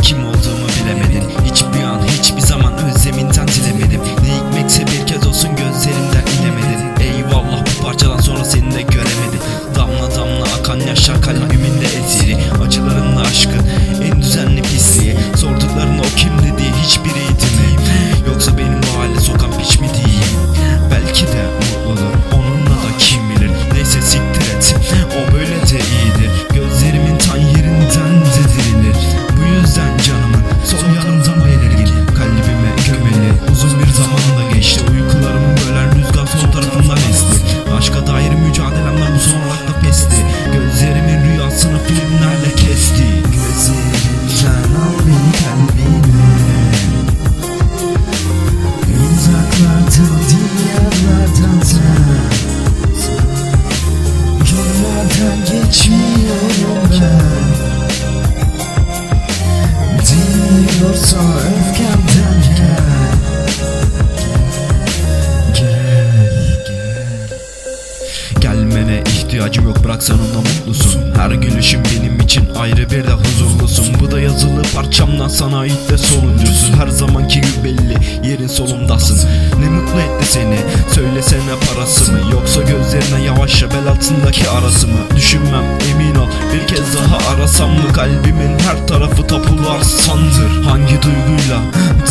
Ritmo. Öfkemden gel Gel. Gel Gelmene ihtiyacım yok bırak sen onunla mutlusun. Her gülüşün benim için ayrı bir de huzurlusun. Bu da yazılı parçamdan sana ait de sonuncusu Her zamanki gibi belli yerin solundasın. Ne mutlu etti seni söylesene parası mı Yoksa gözlerine yavaşça bel altındaki arası mı Düşünmem emin ol. Bir kez daha arasam mı Kalbimin her tarafı tapulu arsandır Hangi duyguyla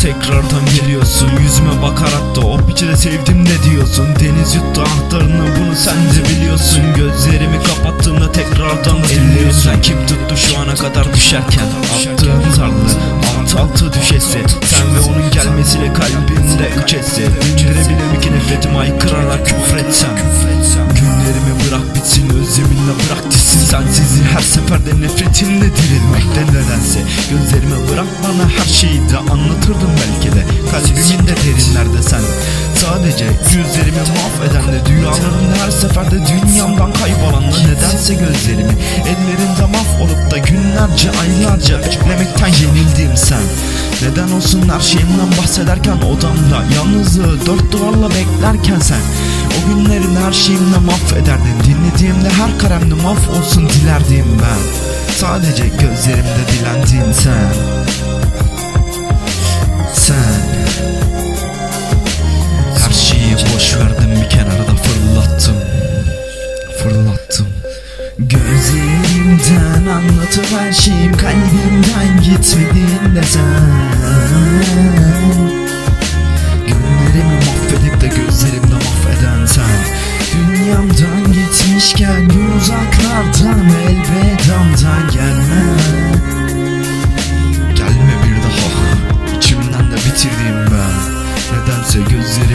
tekrardan geliyorsun? Yüzüme bakarak da o piçi de sevdim ne diyorsun? Deniz yuttu ahtarını bunu sen de biliyorsun. Gözlerimi kapattığımda tekrardan elliyorsun Kim tuttu şu ana kadar düşerken? Attığın zarlı alt altı düşese Sen ve onun gelmesiyle kalbimde üç etse Dindirebilirim ki nefretimi aykırarak küfretsem bırak gitsin Sensiz her seferde nefretimle dirilmekte nedense. Gözlerime bırak bana her şeyi de anlatırdım belki de. Kalbimin de derinlerde sen Sadece gözlerimi mahveden de Dünyalarımda her seferde dünyamdan kaybolan da Nedense gözlerimi ellerinde mahvolup da Günlerce aylarca beklemekten yenildiğim sen. Neden olsun her şeyimden bahsederken odamda Yalnızlığı dört duvarla beklerken sen. O günlerin her şeyimle mahvederdin Dinlediğimde her karemde mahvolsun dilerdim ben. Sadece gözlerimde dilendiğin sen Sen Fırlattım Gözlerimden anlatıp her şeyim kalbimden gitmediğinde sen Günlerimi mahvedip de gözlerimde mahveden sen. Dünyamdan gitmişken uzaklardan elvedamdan gelme. Gelme bir daha İçimden de bitirdiğim ben. Nedense gözlerimi